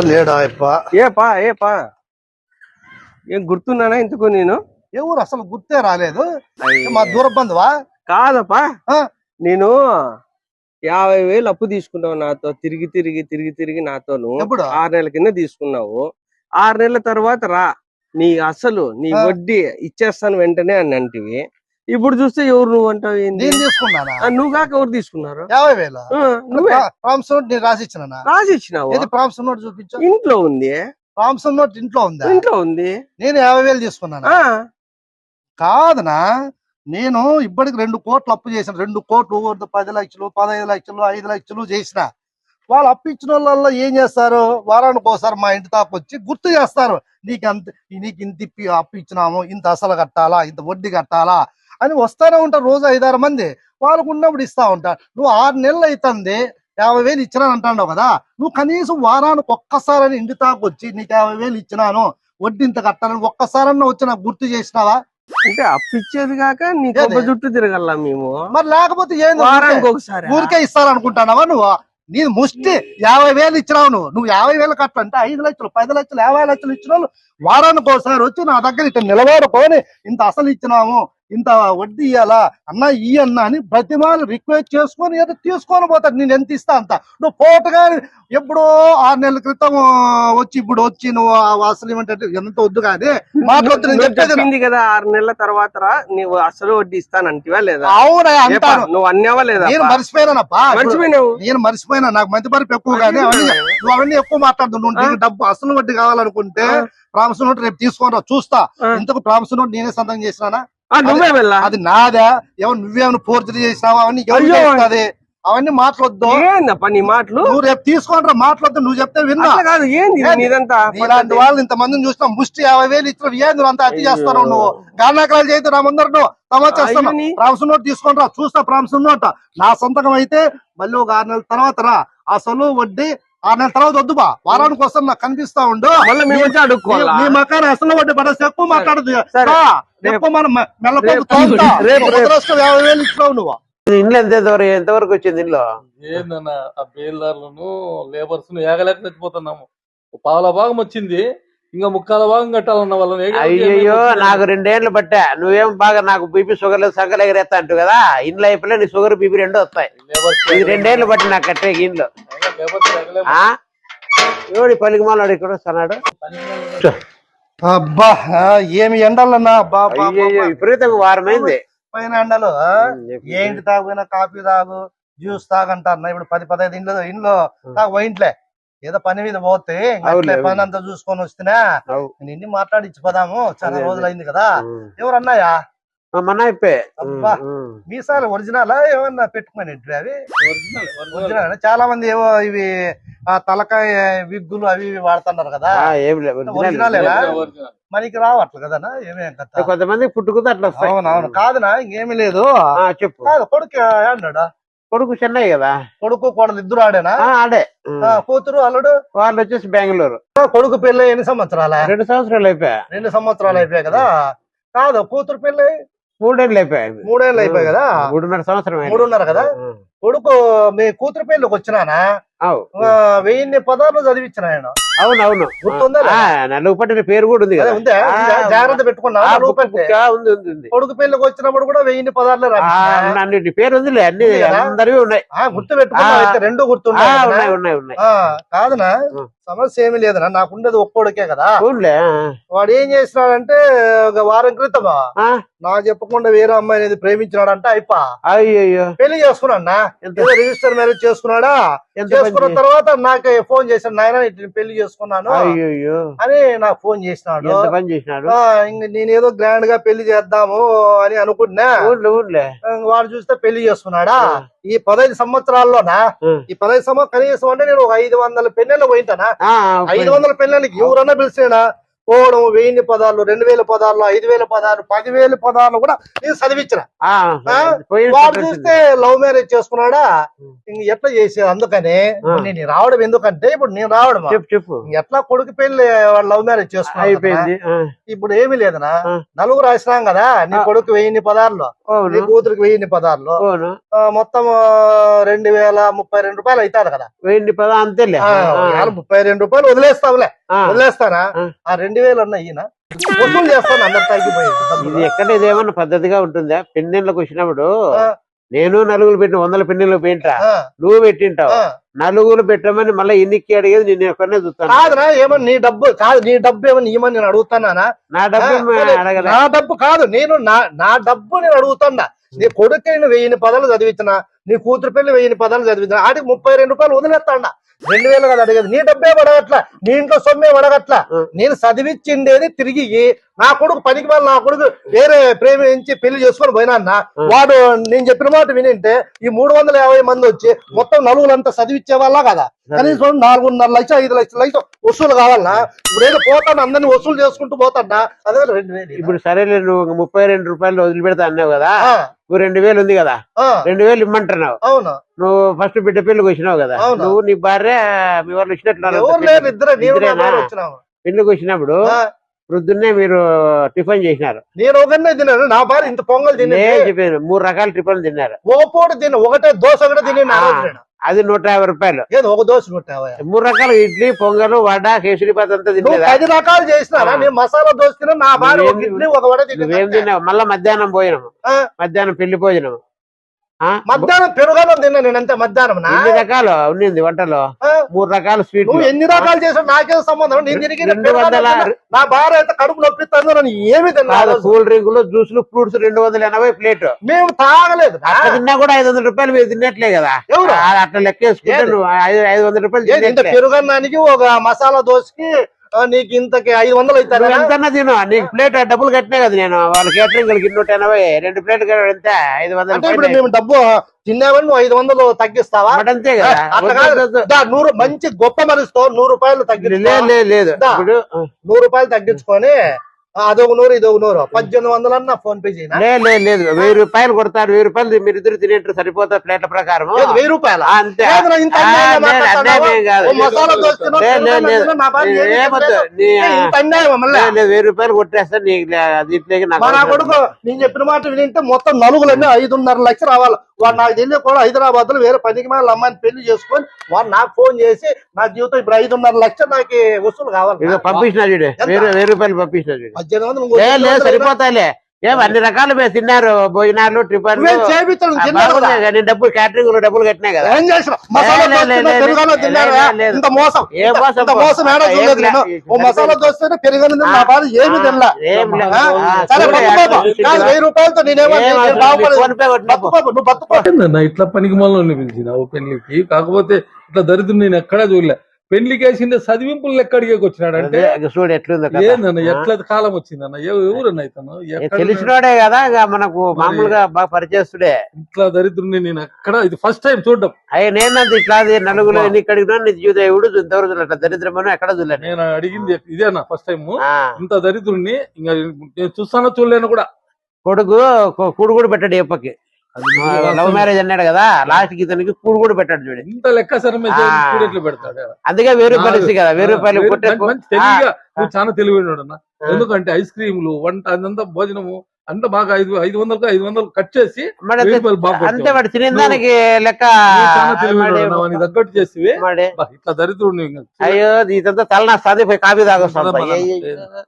లేడా ఏపా ఏపా? ఏం గుర్తున్నానా ఇంతకు నేను? ఎవరు అసలు గుర్తే రాలేదు. మా దూర బంధువా? కాదప్పా. నేను యాభై వేలు అప్పు తీసుకున్నావు నాతో తిరిగి తిరిగి తిరిగి తిరిగి నాతోను. ఎప్పుడు? ఆరు నెలల కింద తీసుకున్నావు. ఆరు నెలల తర్వాత రా. నీ అసలు నీ. వడ్డీ ఇచ్చేస్తాను వెంటనే అని అంటివి. ఇప్పుడు చూస్తే ఎవరు నువ్వు అంటావు ఏంది? నేను తీసుకున్నానా? నువ్వు కాక ఎవరు తీసుకున్నారు? యాభై వేల. నువ్వే? ప్రామ్స్ నోట్ నేను రాసి ఇచ్చినా రాసి ఇచ్చినావు ఏది ప్రామ్స్ నోట్ చూపించు. ఇంట్లో ఉంది? ప్రామ్స్ నోట్ ఇంట్లో ఉందా? ఇంట్లో ఉంది. నేను యాభై వేలు తీసుకున్నానా? కాదనా? నేను ఇప్పటికి రెండు కోట్లు అప్పు చేసిన రెండు కోట్లు పది లక్షలు పదహైదు లక్షలు ఐదు లక్షలు చేసిన. వాళ్ళు అప్పు ఇచ్చిన వాళ్ళల్లో ఏం చేస్తారు? వారానికి ఒకసారి మా ఇంటి దాకా వచ్చి గుర్తు చేస్తారు. నీకు అంత నీకు ఇంత అప్పు ఇచ్చినాము ఇంత అసలు కట్టాలా ఇంత వడ్డీ కట్టాలా? అని వస్తానే ఉంటారు రోజు ఐదారు మంది. వాళ్ళకు ఉన్నప్పుడు ఇస్తా ఉంటారు. నువ్వు ఆరు నెలలు అవుతుంది యాభై వేలు ఇచ్చినాను అంటాడు కదా. నువ్వు కనీసం వారానికి ఒక్కసారి ఇంటి వచ్చి నీకు యాభై వేలు ఇచ్చినాను వడ్డీ ఇంత కట్టాలని ఒక్కసారన్నా వచ్చి నాకు గుర్తు చేసినావా? అంటే అప్పు ఇచ్చేది కాక నీ ఏది? కొబ్బ చుట్టూ తిరగల్లా మేము? మరి లేకపోతే ఏంది ఒకసారి ఊరికే ఇస్తారనుకుంటానవా నువ్వు? నీ ముష్టి యాభై వేలు ఇచ్చినావు నువ్వు. నువ్వు యాభై వేలు కట్టంటే ఐదు లక్షలు పది లక్షలు యాభై లక్షలు ఇచ్చిన వాళ్ళు వారానికి ఒకసారి వచ్చి నా దగ్గర ఇట్లా నిలబడుకొని ఇంత అసలు ఇచ్చినాము. ఇంత వడ్డీ ఇయ్యాలా? అన్న ఈ అన్న అని ప్రతిమాలు రిక్వెస్ట్ చేసుకొని ఏదో తీసుకొని పోతాడు. నేను ఎంత ఇస్తా అంత? నువ్వు పోటుగా ఎప్పుడో ఆరు నెలల క్రితం వచ్చి ఇప్పుడు వచ్చి నువ్వు ఆ అసలు ఏమంటే ఎంత వద్దు కానీ మాట్లాడుతూ నువ్వు చెప్పింది కదా ఆరు నెలల తర్వాత రా నీవు అసలు వడ్డీ ఇస్తానంటివా లేదా? అవునా అంటాను. నువ్వు అన్నావా లేదా? నేను మర్చిపోయినావు నేను మర్చిపోయినా? నాకు మంచి మరపు ఎక్కువ కానీ అవన్నీ నువ్వు? అవన్నీ ఎక్కువ మాట్లాడుతున్నావు నువ్వు నీకు డబ్బు అసలు వడ్డీ కావాలనుకుంటే. ప్రామిస్ నోట్ రేపు తీసుకొని చూస్తా. ఇంతకు ప్రామిస్ నోట్ నేనే సంతకం చేసినానా? నువ్వే వెళ్ళా? అది నాదా. ఎవరు నువ్వేమైనా ఫోర్జరీ చేసినావా? అవన్నీ ఎవరు. చేస్తుంది? అవన్నీ మాట్లాడొద్దు ఏందప్ప నీ మాటలు? నువ్వు రేపు తీసుకొని రా మాట్లాడద్దు నువ్వు చెప్తే విన్నా. కాదు ఏంది ఏంది? ఇలాంటి వాళ్ళు ఇంత మందిని చూసినా ముష్టి యాభై వేలు ఇచ్చిన ఏం నువ్వు అంత అతి అయ్యో. నువ్వు. గానాకరాలు చేస్తే నా ముందర నువ్వు. తమాషా చేస్తాను. అయ్యో నీ. ప్రామిస్ నోట్ చూస్తా నోట్. నా సొంతకం అయితే మళ్ళీ ఒక ఆరు నెలల తర్వాత రా. అసలు వడ్డీ ఆరు నెలల తర్వాత వద్దు బా. వారానికి వస్తాను నాకు కనిపిస్తా ఉండు. నీ మకాన అసలు వడ్డీ పడేసి ఎక్కువ మాట్లాడదు. ఎక్కువ మనం మె- యాభై వేలు ఇచ్చినావు నువ్వు. ఇంట్లో ఎంత ఎంతవరకు వచ్చింది ఇంట్లో ఏందన్న ఆ బేల్దారులను లేబర్స్ను ఏగలేక చచ్చిపోతున్నాము. పావుల భాగం వచ్చింది. ఇంకా ముక్కాల భాగం కట్టాలన్న వాళ్ళని ఏమైపోతుంది? నాకు రెండేళ్ళు పట్టా. నువ్వేం బాగా నాకు బీపీ షుగర్ లేదు సంకలు ఎగరేస్తా అంటు కదా? ఇంట్లో అయిపోయి నీ షుగర్ బీపీ రెండు వస్తాయి. ఇది రెండేళ్ళు బట్టి నాకు కట్టే ఆ? ఎవడి పలికి మాలాడు ఇక్కడ వస్తున్నాడు? అబ్బా ఏమి ఎండలన్నా? అబ్బా అబ్బా. విపరీతంగా వారమైంది. పైన ఎండలు. ఏంటి తాగునా కాఫీ తాగు జ్యూస్ తాగంటారు ఇప్పుడు పది పదహైదు ఇంట్లో ఇంట్లో తాగు ఇంట్లే. ఏదో పని మీద పోతే పని. అంతా చూసుకొని వస్తున్నా అవు. నేను ఇన్ని మాట్లాడించి పోదాము చాలా. రోజులైంది కదా. ఎవరన్నాయా. మీసాలు ఒరిజినల్ ఏమన్నా పెట్టుకుని అవి ఒరిజినల్, చాలా మంది ఏవో ఇవి ఆ తలకాయ విగ్గులు అవి ఇవి వాడుతున్నారు కదా ఏం లేదు ఒరిజినల్ ఒరిజినల్. ఏనా? Original, original. మనకి రావట్లే కదనా ఏమేం కథ కొంతమంది పుట్టుకుతో అట్లా అవునవును కాదునా ఇంకేమీ లేదు చెప్పు కాదు కొడుకు అన్నాడా కొడుకు చెన్నై కదా? కొడుకు కోడలు ఇద్దరు ఆడేనా? ఆడే. కూతురు అల్లుడు? వాళ్ళు వచ్చేసి బెంగళూరు. కొడుకు పెళ్ళి ఎన్ని సంవత్సరాల? రెండు సంవత్సరాలు అయిపోయా. రెండు సంవత్సరాలు అయిపోయాయి కదా? కాదు కూతురు పెళ్ళి? మూడేళ్ళు అయిపోయాయి. మూడేళ్ళు అయిపోయాయి కదా? మూడున్నర సంవత్సరం. మూడున్నర కదా. కొడుకు మీ కూతురు పెళ్ళికి వచ్చినానా? వెయ్యిన్ని పదార్లు చదివించిన ఆయన. అవును అవును గుర్తుందా నలుగు పట్టిన పేరు కూడా ఉంది కదా. ఉందే? జాగ్రత్త పెట్టుకున్నా కొడుకు పెళ్ళికి వచ్చినప్పుడు కూడా వెయ్యిన్ని రాపించినా? అన్నిటి పేరు ఉందిలే అన్ని? అందరివి ఉన్నాయి. గుర్తు పెట్టుకున్నా రెండు గుర్తున్నాయి? ఉన్నాయి ఉన్నాయి కాదునా. సమస్య ఏమి లేదనా? నాకుండేది ఒక్కోడికే కదా. వాడు ఏం చేసినాడంటే ఒక వారం క్రితమా? ఆ, నాకు చెప్పకుండా వేరే అమ్మాయి అనేది ప్రేమించినాడంటే అయిపా. అయ్యయ్యో. పెళ్ళి ఏదో రిజిస్టర్ మ్యారేజ్ చేసుకున్నాడా? ఎంత చేసుకున్న తర్వాత నాకు ఫోన్ చేశాడు నాయన ఇట్లా పెళ్ళి చేసుకున్నాను. అని నాకు ఫోన్ చేసినాడు. ఇంక నేనేదో గ్రాండ్గా పెళ్ళి చేద్దాము అని ఇంక వాడు చూస్తే పెళ్ళి చేసుకున్నాడా. ఈ పదహైదు సంవత్సరాల్లోనా. ఈ పదహైదు సంవత్సరం కనీసం అంటే నేను ఒక ఐదు వందల పెళ్ళిళ్ళు పోయింటానా? ఐదు వందల పెళ్ళిళ్ళకి ఎవరన్నా పిలిచినా పోవడం వెయ్యి పదాలు రెండు వేల పదాలు ఐదు వేల పదాలు పదివేల పదాలు కూడా నేను చదివించిన వాడు చూస్తే లవ్ మ్యారేజ్ చేసుకున్నాడా? ఎట్లా చేసేది? అందుకని నేను రావడం ఎందుకంటే ఇప్పుడు నేను రావడం చెప్పు ఎట్లా కొడుకు పెళ్ళి లవ్ మ్యారేజ్ ఆ, ఇప్పుడు ఏమీ లేదనా. నలుగురు రాసినాం కదా నీ. కొడుకు వెయ్యి పదార్లు నీ కూతురికి వెయ్యి ఆ, మొత్తం రెండు వేల ముప్పై రెండు రూపాయలు అవుతాది కదా? వెయ్యి పద అంతేలే. ముప్పై రెండు రూపాయలు వదిలేస్తావులే వదిలేస్తానా? ఆ. ఆ రెండు వేలు అన్న ఈయన. వసూలు చేస్తాను అందరు తగ్గిపోయింది ఇది ఎక్కడ ఇదేమన్నా పద్ధతిగా ఉంటుందా? పెన్నెళ్ళకి వచ్చినప్పుడు. నేను నలుగురు పెట్టిన వందల పెన్నెళ్ళు పెయింటా ఆ, నువ్వు పెట్టింటావు. నలుగురు పెట్టమని మళ్ళీ ఎన్నికి అడిగేది నేను ఎక్కడనే చూస్తాను. కాదురా ఏమన్నా నీ డబ్బు కాదు నీ డబ్బు ఏమన్నా ఇవ్వమని నేను అడుగుతానా నా? డబ్బు నా డబ్బు కాదు నేను నా నా డబ్బు నేను అడుగుతున్నా నీ కొడుకు నేను వెయ్యి పదాలు చదివించిన నీ కూతురు పెళ్ళి వెయ్యి పదాలు చదివించిన ఆడికి ముప్పై రెండు రూపాయలు వదిలేస్తాడా. రెండు వేలు కదా అడిగేది. నీ డబ్బే పడగట్ల. నీ ఇంట్లో సొమ్మే పడగట్ల. నేను చదివించిండేది తిరిగి నా కొడుకు పనికి వాళ్ళు నా కొడుకు వేరే ప్రేమించి పెళ్ళి చేసుకొని పోయినా. వాడు నేను చెప్పిన మాట వినింటే ఈ మూడు వందల యాభై మంది వచ్చి మొత్తం నలుగురంతా చదివించే వాళ్ళ కదా. కనీసం నాలుగున్నర లక్ష ఐదు లక్షల లక్ష వసూలు కావాలన్నా. ఇప్పుడు ఏదో పోతాను అందరిని వసూలు చేసుకుంటూ పోతాడా. అదే రెండు వేలు. ఇప్పుడు సరేలే నువ్వు ముప్పై రెండు రూపాయలు వదిలిపెడతా అన్నావు కదా. రెండు వేలు ఉంది కదా. రెండు వేలు ఇమ్మంటున్నావు అవును. నువ్వు ఫస్ట్ బిడ్డ పెళ్ళికి వచ్చినావు కదా. నువ్వు నీ భార్య మీ వాళ్ళు వచ్చినాము. పెళ్ళికి వచ్చినప్పుడు ప్రొద్దున్నే మీరు టిఫిన్ చేసినారు. నేను ఒకనే తిన్నాను నా భార్య ఇంత పొంగల్ తినే నేను చెప్పాను మూడు రకాల టిఫిన్ తిన్నారు. పూట తిన్న ఒకటే దోశ కూడా తిని ఆ. అది నూట యాభై రూపాయలు. ఒక దోశ కొట్టావా మూడు రకాల ఇడ్లీ పొంగల్ వడ కేసరిపాత్ అంతా నువ్వు తినలేదా? పది రకాలు చేసినారా? ఆ. నేను మసాలా దోశ తిన్నా నా భార్య ఒక ఇడ్లీ ఒక వడ తిన్నావు? మళ్ళా మధ్యాహ్నం భోజనం. మధ్యాహ్నం పెళ్ళి భోజనం? మధ్యాహ్నం పెరుగన్నం తిన్నా నేను అంతే మధ్యాహ్నం? ఎన్ని రకాలు? ఉన్నింది వంటలో. మూడు రకాల స్వీట్ నువ్వు ఎన్ని రకాలు చేసావు? నాకేం సంబంధం నేను తిరిగి రెండు వందల నా భార్య అయితే కడుపు నొప్పిస్తాను నన్ను ఏమి తిన్నా ఆ కాదు రోజు? కూల్ డ్రింకులు జ్యూసులు ఫ్రూట్స్ రెండు వందల ఎనభై ప్లేట్. మేము తాగలేదు. తిన్నా కూడా ఐదు వందల రూపాయలు మీరు తిన్నట్లే కదా. ఎవరు? అట్లా లెక్కేసుకుంటే ఐదు వందల రూపాయలు పెరుగన్నానికి ఒక మసాలా దోశకి నీకు ఇంతకి ఐదు వందలు అవుతారు ఎంతన్నా తిను. నీకు ప్లేట్ డబ్బులు కట్టినా కదా నేను. వాళ్ళ కేటరింగ్ వాళ్ళకి నూట ఎనభై. రెండు ప్లేట్ ఎంత? ఐదు వందల ఇప్పుడు మేము డబ్బు తిన్నామని నువ్వు ఐదు వందలు తగ్గిస్తావా? అంతే కదా. నూరు మంచి గొప్ప మనసుతో నూరు రూపాయలు తగ్గించు లేదు. ఇప్పుడు నూరు రూపాయలు తగ్గించుకొని అదొక నూరు ఇదొక నూరు. పద్దెనిమిది వందలు అన్న ఫోన్ పే చేయనా? లేదు లేదు లేదు. వెయ్యి రూపాయలు కొడతారు వెయ్యి రూపాయలు మీరు ఇద్దరు తినేట్టు సరిపోతారు ప్లేట్ల ప్రకారం. వెయ్యి రూపాయలు? అంతే. వెయ్యి రూపాయలు కొట్టేస్తా నీకు లే- దీంట్లోకి నాకు మా నా కొడుకు నేను చెప్పిన మాట వింటే మొత్తం నలుగులన్నీ ఐదున్నర లక్షలు రావాలి. వాడు నాకు తెలియక కూడా హైదరాబాద్లో వేరే పనికి మేల అమ్మాయిని పెళ్ళి చేసుకొని వాడు నాకు ఫోన్ చేసి నా జీవితం ఇప్పుడు ఐదున్నర లక్షలు నాకు వసూలు కావాలి. ఇదిగో పంపించిన చూడు వెయ్యి వెయ్యి రూపాయలు పద్దెనిమిది వందలు సరిపోతాయిలే. ఏం అన్ని రకాలు మీరు తిన్నారు భోజనాలు కదా? నేను డబ్బులు క్యాటరింగ్ డబ్బులు కట్టినా కదా ఏం చేసిన మసాలా లే, దోశ లే, తిన్నా, లే, పెరుగన్నం లే, తిన్నారా? లే, లేదు. ఇంత మోసం ఏ ఇంత- మోసం? ఇంత మోసం ఏడా ఏం చూడలేదు లే, నేను. ఓ సరిపోయింది. మసాలా దోశ తిన్నా, పెరుగన్నం తిన్నా, నా భార్య ఏమి తినలా ఏం లే. ఆ? ఆ, సరే చూడు, బతుకోబా. చూడు, కాదు, బతుకో ఏందన్నా ఇట్లా పనికి పిలిచినావు పెళ్ళికి కాకపోతే ఇట్లా దరిద్రం నేను ఎక్కడా చూడలే పెళ్ళికి వేసిందే చదివింపులు లెక్క అడిగేకి వచ్చినాడు అంటే చూడు ఎట్లుందో కథ. ఏందన్న? ఎట్లా కాలం వచ్చిందన్న? ఎవ- ఎవరన్నా ఇతను? తెలిసినోడే కదా మనకు మామూలుగా బాగా పరిచయస్తుడే. ఇట్లా దరిద్రుని నేను ఎక్కడ ఇది ఫస్ట్ టైం చూడడం. అయ్యి నేనంత ఇట్లా నలుగురు ఎన్ని కడిగినా నీ జీవితం ఎవడు ఇంతవరకు. అట్లా దరిద్రమని ఎక్కడ చూడలేదు. నేను అడిగింది ఇదేనా ఫస్ట్ టైం ఇంత దరిద్రుణ్ణి ఇంకా నేను చూస్తానో చూడలేను కూడా. కొడుకు కూడు కూడా పెట్టాడు ఎప్పకి లవ్ మ్యారేజ్ అన్నాడు కదా లాస్ట్కి ఇతనికి కూడు కూడా పెట్టాడు చూడు. ఇంత లెక్క పెడతాడు అందుకే వెయ్యి రూపాయలు ఇస్తుంది కదా వెయ్యి రూపాయలు వేరే- నువ్వు చాలా తెలివైనడు అన్న ఎందుకంటే ఐస్ క్రీములు వంట అదంతా భోజనము అంతా బాగా ఐదు ఐదు వందలకు ఐదు వందలు కట్ చేసి రూపాయలు అంతే. వాడు తినే దానికి లెక్క తగ్గట్టు చేసి ఇట్లా దరిద్రుడు అయ్యో ఇదంతా తలనొస్తుంది పోయి కాఫీ తాగొస్తాం. పద, పద.